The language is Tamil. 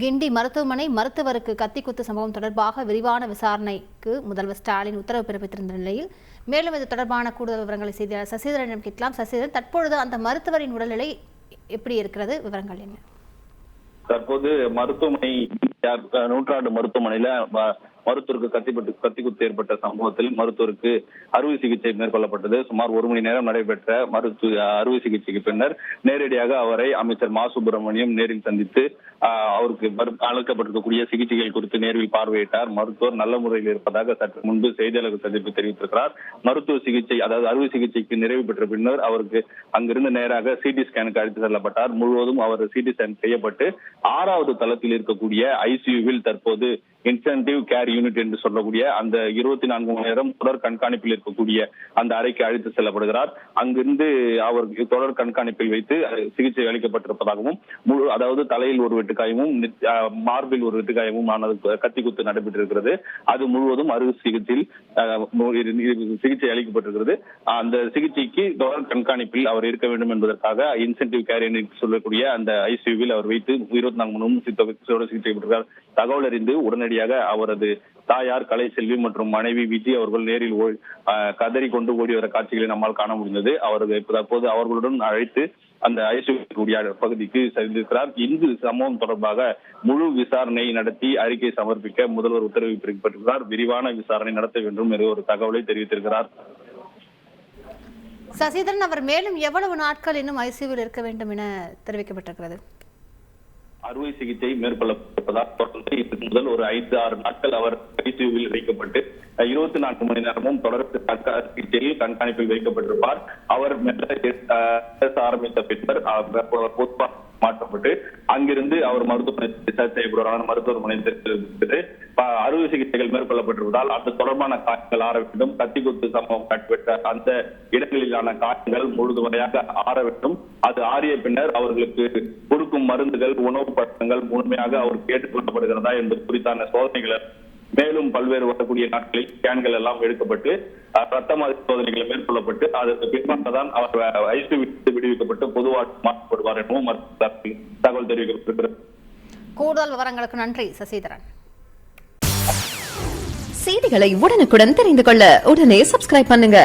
கிண்டி மருத்துவமனை மருத்துவருக்கு கத்திக்குத்து சம்பவம் தொடர்பாக விரிவான விசாரணைக்கு முதல்வர் ஸ்டாலின் உத்தரவு பிறப்பித்திருந்த நிலையில் மேலும் இது தொடர்பான கூடுதல் விவரங்களை செய்தியாளர் சசிதரனிடம் கேட்கலாம். சசிதரன் தற்பொழுது அந்த மருத்துவரின் உடல்நிலை எப்படி இருக்கிறது? விவரங்கள் என்ன? தற்போது மருத்துவமனை நூற்றாண்டு மருத்துவமனையில மருத்துவருக்கு கத்திப்பட்டு கத்தி குத்து ஏற்பட்ட சம்பவத்தில் மருத்துவருக்கு அறுவை சிகிச்சை மேற்கொள்ளப்பட்டது. சுமார் ஒரு மணி நேரம் நடைபெற்ற மருத்துவ அறுவை சிகிச்சைக்கு பின்னர் நேரடியாக அவரை அமைச்சர் மா சுப்பிரமணியம் நேரில் சந்தித்து அவருக்கு அளிக்கப்பட்டிருக்கக்கூடிய சிகிச்சைகள் குறித்து நேரில் பார்வையிட்டார். மருத்துவர் நல்ல முறையில் இருப்பதாக சற்று முன்பு செய்தியாளர்கள் சந்திப்பு தெரிவித்திருக்கிறார். மருத்துவ சிகிச்சை அதாவது அறுவை சிகிச்சைக்கு நிறைவு பெற்ற பின்னர் அவருக்கு அங்கிருந்து நேராக சிடி ஸ்கேனுக்கு அழைத்து செல்லப்பட்டார். முழுவதும் அவர் சிடி ஸ்கேன் செய்யப்பட்டு ஆறாவது தளத்தில் இருக்கக்கூடிய ஐசியூவில் தற்போது இன்சென்டிவ் கேர் யூனிட் என்று சொல்லக்கூடிய அந்த இருபத்தி நான்கு மணி நேரம் தொடர் கண்காணிப்பில் இருக்கக்கூடிய அந்த அறைக்கு அழைத்து செல்லப்படுகிறார். அங்கிருந்து அவர் தொடர் கண்காணிப்பில் வைத்து சிகிச்சை அளிக்கப்பட்டிருப்பதாகவும் முழு அதாவது தலையில் ஒரு வெட்டுக்காயமும் மார்பில் ஒரு வெட்டுக்காயமும் ஆனது கத்தி குத்து நடைபெற்றிருக்கிறது. அது முழுவதும் அறுவை சிகிச்சையில் சிகிச்சை அளிக்கப்பட்டிருக்கிறது. அந்த சிகிச்சைக்கு தொடர் கண்காணிப்பில் அவர் இருக்க வேண்டும் என்பதற்காக இன்சென்டிவ் கேர் என்று சொல்லக்கூடிய அந்த ஐசியூவில் அவர் வைத்து இருபத்தி நான்கு மணி நேரம் சித்த- சிகிச்சை பெற்றிருக்கிறார். தகவல் அறிந்து உடனடியாக அவரது தாயார் கலைசெல்வி மற்றும் மனைவி விஜய் அவர்கள் நேரில் கதறி கொண்டு ஓடி வர காட்சிகளை நம்மால் காண முடிந்தது. அவர்கள் தற்போது அவர்களுடன் அழைத்து அந்த ஐசியூ பகுதிக்கு சென்றிருக்கிறார் இந்த சம்பவம் தொடர்பாக முழு விசாரணை நடத்தி அறிக்கை சமர்ப்பிக்க முதல்வர் உத்தரவு பிறப்பிட்டிருக்கிறார் விரிவான விசாரணை நடத்த வேண்டும் என்று ஒரு தகவலை தெரிவித்திருக்கிறார். சசிதரன் அவர் மேலும் எவ்வளவு நாட்கள் இன்னும் ஐசியூவில் இருக்க வேண்டும் என தெரிவிக்கப்பட்டிருக்கிறது? அறுவை சிகிச்சை மேற்கொள்ளப்பட்டதால் தொடர்ந்து இதுக்கு முதல் ஒரு ஐந்து ஆறு நாட்கள் அவர் ஐசியூவில் வைக்கப்பட்டு இருபத்தி நான்கு மணி நேரமும் தொடர்ந்து சிகிச்சையில் கண்காணிப்பில் வைக்கப்பட்டிருப்பார். அவர் மெல்ல ஆரம்பித்த பின்னர் மாற்றப்பட்டு அங்கிருந்து அவர் மருத்துவமனை செய்யப்படுவதான மருத்துவமனை அறுவை சிகிச்சைகள் மேற்கொள்ளப்பட்டிருப்பதால் அது தொடர்பான காயங்கள் ஆற வேண்டும். கத்தி குத்து சம்பவம் கட்டுவிட்ட அந்த இடங்களிலான காயங்கள் முழுதுமுறையாக ஆற வேண்டும். அது ஆறிய பின்னர் அவர்களுக்கு கொடுக்கும் மருந்துகள் உணவு பழக்கங்கள் முழுமையாக அவருக்கு ஏற்றுக்கொள்ளப்படுகிறதா என்பது குறித்தான சோதனைகள் மேலும் பல்வேறு வரக்கூடிய நாட்களில் ஸ்கேன்கள் எல்லாம் எடுக்கப்பட்டு அஹ், ரத்த மாதிரி சோதனைகள் மேற்கொள்ளப்பட்டு அதற்கு பின்பாக தான் அவர் ஐசியூ விட்டு விடுவிக்கப்பட்டு பொதுவாக மாற்றப்படுவார் எனவும் மருத்துவ தகவல் தெரிவிக்கப்பட்டிருக்கிறது. கூடுதல் விவரங்களுக்கு நன்றி சசிதரன். செய்திகளை உடனுக்குடன் தெரிந்து கொள்ள உடனே சப்ஸ்கிரைப் பண்ணுங்க.